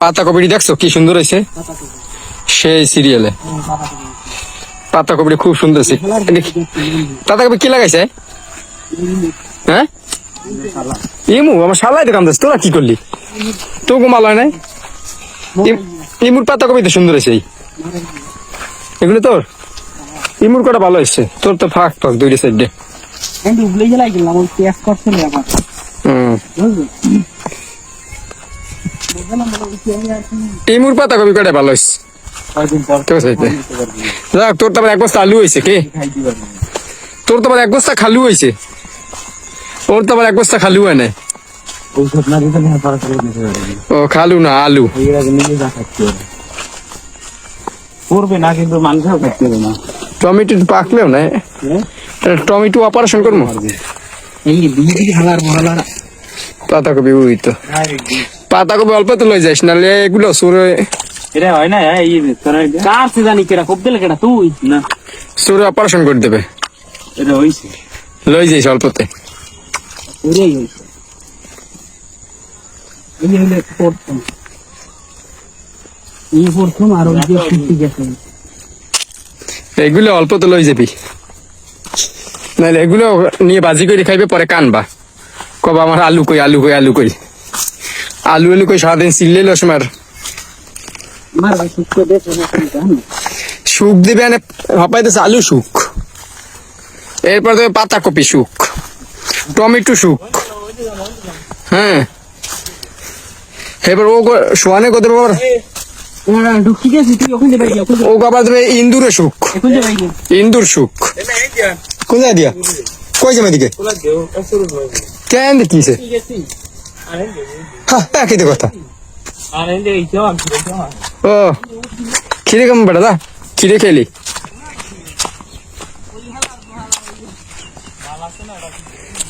পাতা কপিটি দেখছ? কি সুন্দর হয়েছে? সেই সিরিয়ালে পাতা কপিটি খুব সুন্দর হয়েছে। পাতা কপি কি লাগাইছে? হ্যাঁ? ইমু আমার শালাই দেখাম দাস তোরা কি করলি? তো ঘুমাল হয় নাই? ইম- ইমুর পাতা কপি তো সুন্দর হয়েছে। এগুলো তোর? ইমুর কটা ভালো হয়েছে। তোর তো ফাঁক ফাঁক দুইটা সাইডে কিন্তু ইমুর পাতা কপি কটা ভালো হয়েছে। যাক তোর তো আবার এক বস্তা আলু হয়েছে কে? তোর তো আবার এক বস্তা খালু হয়েছে ওর তো আবার এক বস্তা খালু হয় না ও খালু না আলু। করবে না কিন্তু না। টমেটো পাকলেও না হ্যাঁ? টমেটো অপারেশন করব? এই দিকে হালার মহালার পাতাকপি উই তো পাতাকপি অল্প তো লই যাইস নাহলে এগুলো সুরে এটা হয় না এই কার সে জানি কেডা খুব দিলে কেডা তুই? না। সুরে অপারেশন করে দেবে। এটা হইছে। লই যাইস অল্পতে। ওরেই হইছে। এই হইলে প্রথম। এই প্রথম আর ওই যে ফিফটি গেছে। এগুলো অল্প তো লই যাবি। নাহলে এগুলো নিয়ে বাজি করে খাইবে পরে কানবা। কবা আমার আলু কই আলু কই আলু কই। আলু আলু কই সারাদিন চিল্লে লসমার মার ভাই সুস্থ না তুমি সুখ দিবে এনে হপাইতেছে আলু সুখ। এরপর দেবে পাতাকপি সুখ। টমেটো সুখ। হ্যাঁ। এবার ও গো- সোয়ানে কত দেবে আবার? ওরা ঢুকি গেছি তুই ওখানে বাইরে ওখানে ও আবার দেবে ইন্দুরে সুখ। ইন্দুর সুখ। জায়গা দিয়া? কই যাবে দিকে কেন দেখিছে? হ্যাঁ তো কথা। ও খিরে কেমন বেটা দা? খিরে খেলি?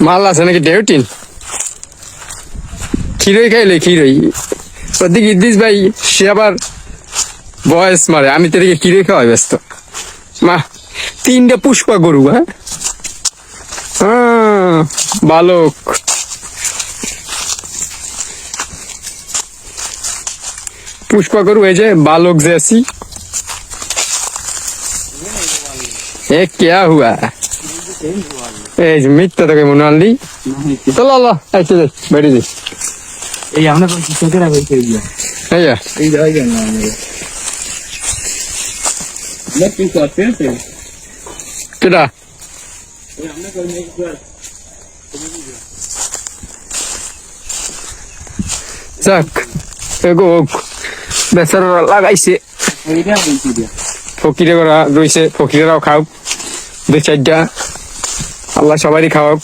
মাল আছে নাকি ডেউটিন? খিরই খাইলে খিরই ওদিকে ইদ্দিস ভাই সে আবার বয়স মারে। আমি তো এদিকে খিরে খাওয়াই ব্যস্ত। মা তিনটা পুষ্পা গরু হ্যাঁ? হ্যাঁ, বালক। পুষ্পা গরু এই যে বালক যে আছি এ क्या हुआ এই যে মিথ্যা তোকে মনে আনলি চলো আল্লাহ আইতে যাই বেরিয়ে যাই এই আমরা কোন কিছু করে বাইরে গিয়া এই যা এই জায়গা না আমাদের না কি করতে আছে কেটা আমরা কোন কিছু যাক এগো বেচারা লাগাইছে। ফকিরে করা রয়েছে ফকিরেরাও খাও দুই চারটা আল্লাহ সবারই যাবে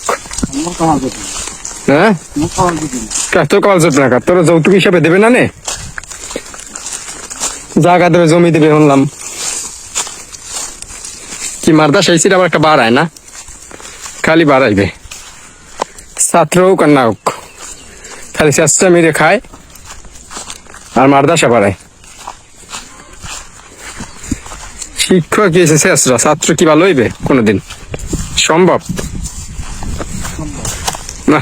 হ্যাঁ যৌতুক হিসাবে না জায়গা ধরে জমি দেবে শুনলাম। কি মারদা সেই আবার একটা বাড়ায় না? খালি বাড়াইবে ছাত্র হোক আর না হোক খালি চেষ্টা মেরে খায়। আর মারদাসা পাড়ায়। শিক্ষক এসে শেষরা ছাত্র কি ভালো হইবে কোনোদিন? সম্ভব? না।